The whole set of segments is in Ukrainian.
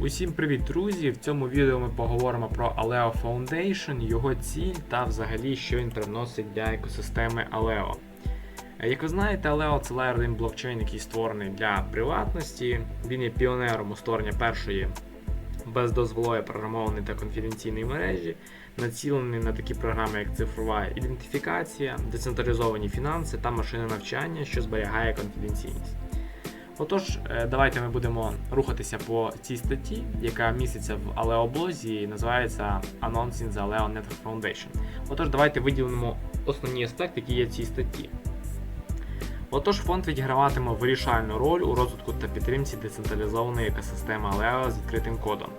Усім привіт, друзі! В цьому відео ми поговоримо про Aleo Foundation, його ціль та взагалі, що він привносить для екосистеми Aleo. Е, Як ви знаєте, Aleo це Layer 1 блокчейн, який створений для приватності. Він є піонером у створення першої бездозволової програмованої та конфіденційної мережі, націлений на такі програми, як цифрова ідентифікація, децентралізовані фінанси та машини навчання, що зберігає конфіденційність. Отож, е, давайте ми будемо рухатися по цій статті, яка міститься в Aleo блозі і називається Announcing the Aleo Network Foundation. Отож, давайте виділимо основні аспекти, які є в цій статті. Отож, фонд відіграватиме вирішальну роль у розвитку та підтримці децентралізованої екосистеми Aleo з відкритим кодом.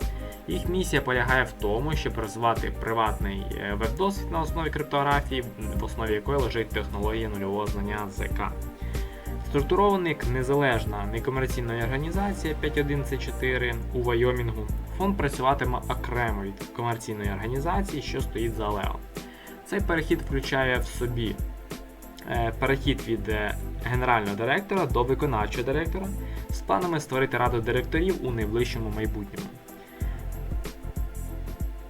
Їх місія полягає в тому, щоб розвивати приватний е, веб-досвід на основі криптографії, в основі якої лежить технологія нульового знання ЗК. Структурований незалежна некомерційна організація 51C4 у Вайомінгу, фонд працюватиме окремо від комерційної організації, що стоїть за Лео. Цей перехід включає в собі е, перехід від е, генерального директора до виконавчого директора з планами створити раду директорів у найближчому майбутньому.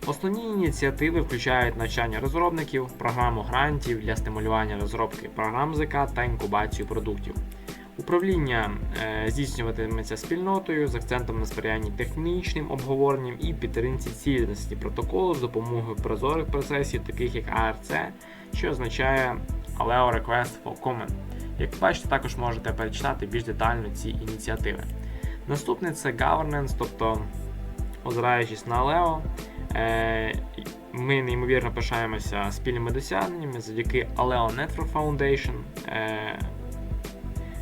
Основні ініціативи включають навчання розробників, програму грантів для стимулювання розробки програм ЗК та інкубацію продуктів. Управління е, здійснюватиметься спільнотою з акцентом на сприянні технічним обговоренням і підтримці цілісності протоколу з допомогою прозорих процесів, таких як ARC, що означає Aleo Request for Comment. Як бачите, також можете перечитати більш детально ці ініціативи. Наступне це governance, тобто озираючись на Aleo, Ми неймовірно пишаємося спільними досягненнями завдяки Aleo Network Foundation. Е,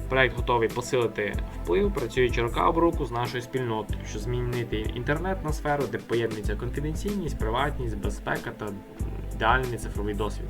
Проект готовий посилити вплив, працюючи рука об руку з нашою спільнотою, щоб змінити інтернет на сферу, де поєднується конфіденційність, приватність, безпека та ідеальний цифровий досвід.